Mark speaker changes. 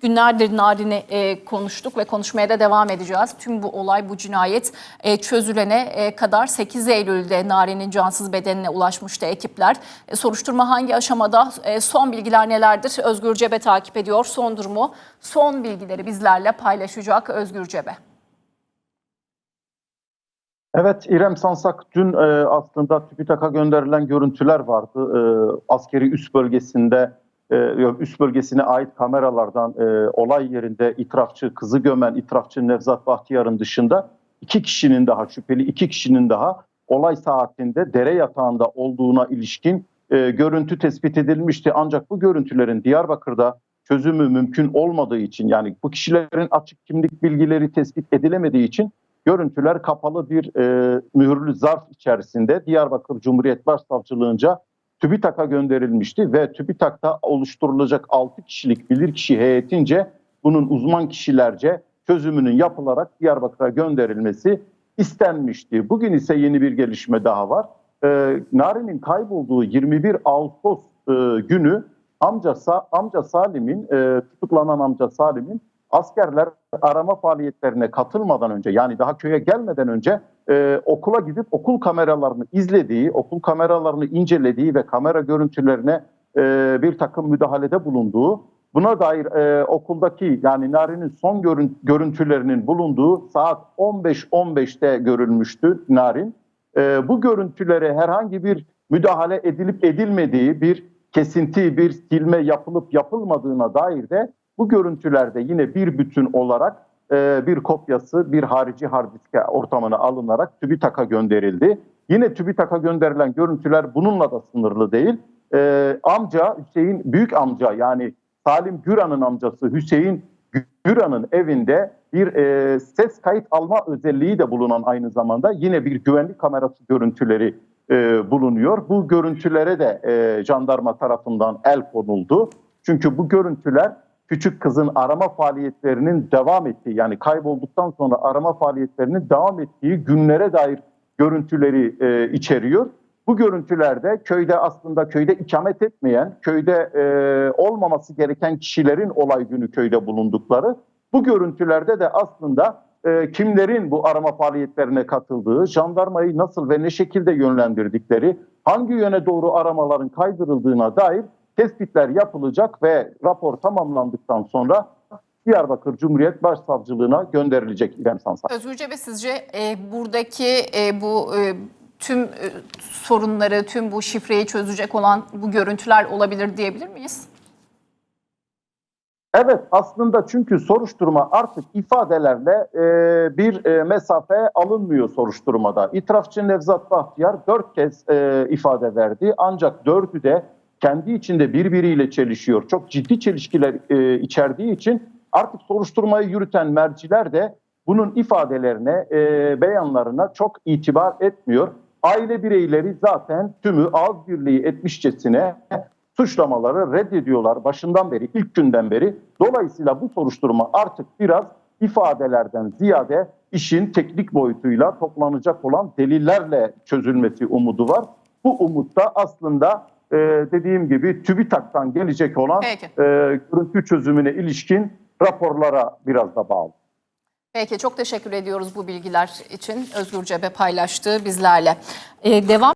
Speaker 1: Günlerdir Narin'i e, konuştuk ve konuşmaya da devam edeceğiz. Tüm bu olay, bu cinayet e, çözülene e, kadar 8 Eylül'de Narin'in cansız bedenine ulaşmıştı ekipler. E, soruşturma hangi aşamada? E, son bilgiler nelerdir? Özgür Cebe takip ediyor. Son durumu, son bilgileri bizlerle paylaşacak Özgür Cebe.
Speaker 2: Evet İrem Sansak dün e, aslında TÜBİTAK'a gönderilen görüntüler vardı. E, askeri üst bölgesinde üst bölgesine ait kameralardan e, olay yerinde itirafçı kızı gömen itirafçı Nevzat Bahtiyar'ın dışında iki kişinin daha şüpheli iki kişinin daha olay saatinde dere yatağında olduğuna ilişkin e, görüntü tespit edilmişti. Ancak bu görüntülerin Diyarbakır'da çözümü mümkün olmadığı için yani bu kişilerin açık kimlik bilgileri tespit edilemediği için görüntüler kapalı bir e, mühürlü zarf içerisinde Diyarbakır Cumhuriyet Başsavcılığınca TÜBİTAK'a gönderilmişti ve TÜBİTAK'ta oluşturulacak 6 kişilik bilirkişi heyetince bunun uzman kişilerce çözümünün yapılarak Diyarbakır'a gönderilmesi istenmişti. Bugün ise yeni bir gelişme daha var. E, Nari'nin kaybolduğu 21 Ağustos e, günü amca, amca Salim'in e, tutuklanan amca Salim'in askerler arama faaliyetlerine katılmadan önce yani daha köye gelmeden önce e, okula gidip okul kameralarını izlediği, okul kameralarını incelediği ve kamera görüntülerine e, bir takım müdahalede bulunduğu, buna dair e, okuldaki yani Nari'nin son görün- görüntülerinin bulunduğu saat 15.15'te görülmüştü Narin. E, bu görüntülere herhangi bir müdahale edilip edilmediği, bir kesinti, bir silme yapılıp yapılmadığına dair de bu görüntülerde yine bir bütün olarak e, bir kopyası bir harici hard diske ortamına alınarak TÜBİTAK'a gönderildi. Yine TÜBİTAK'a gönderilen görüntüler bununla da sınırlı değil. E, amca Hüseyin büyük amca yani Salim Güran'ın amcası Hüseyin Güran'ın evinde bir e, ses kayıt alma özelliği de bulunan aynı zamanda yine bir güvenlik kamerası görüntüleri e, bulunuyor. Bu görüntülere de e, jandarma tarafından el konuldu. Çünkü bu görüntüler küçük kızın arama faaliyetlerinin devam ettiği yani kaybolduktan sonra arama faaliyetlerinin devam ettiği günlere dair görüntüleri e, içeriyor. Bu görüntülerde köyde aslında köyde ikamet etmeyen, köyde e, olmaması gereken kişilerin olay günü köyde bulundukları, bu görüntülerde de aslında e, kimlerin bu arama faaliyetlerine katıldığı, jandarmayı nasıl ve ne şekilde yönlendirdikleri, hangi yöne doğru aramaların kaydırıldığına dair tespitler yapılacak ve rapor tamamlandıktan sonra Diyarbakır Cumhuriyet Başsavcılığına gönderilecek İrem Sansak.
Speaker 1: Özgür Cebe sizce e, buradaki e, bu e, tüm e, sorunları, tüm bu şifreyi çözecek olan bu görüntüler olabilir diyebilir miyiz?
Speaker 2: Evet aslında çünkü soruşturma artık ifadelerle e, bir e, mesafe alınmıyor soruşturmada. İtirafçı Nevzat Bahtiyar dört kez e, ifade verdi ancak dördü de kendi içinde birbiriyle çelişiyor. Çok ciddi çelişkiler e, içerdiği için artık soruşturmayı yürüten merciler de bunun ifadelerine, e, beyanlarına çok itibar etmiyor. Aile bireyleri zaten tümü ağız birliği etmişçesine suçlamaları reddediyorlar başından beri, ilk günden beri. Dolayısıyla bu soruşturma artık biraz ifadelerden ziyade işin teknik boyutuyla toplanacak olan delillerle çözülmesi umudu var. Bu umut da aslında e, dediğim gibi TÜBİTAK'tan gelecek olan
Speaker 1: Peki.
Speaker 2: e, görüntü çözümüne ilişkin raporlara biraz da bağlı.
Speaker 1: Peki çok teşekkür ediyoruz bu bilgiler için. Özgür Cebe paylaştığı bizlerle. E, devam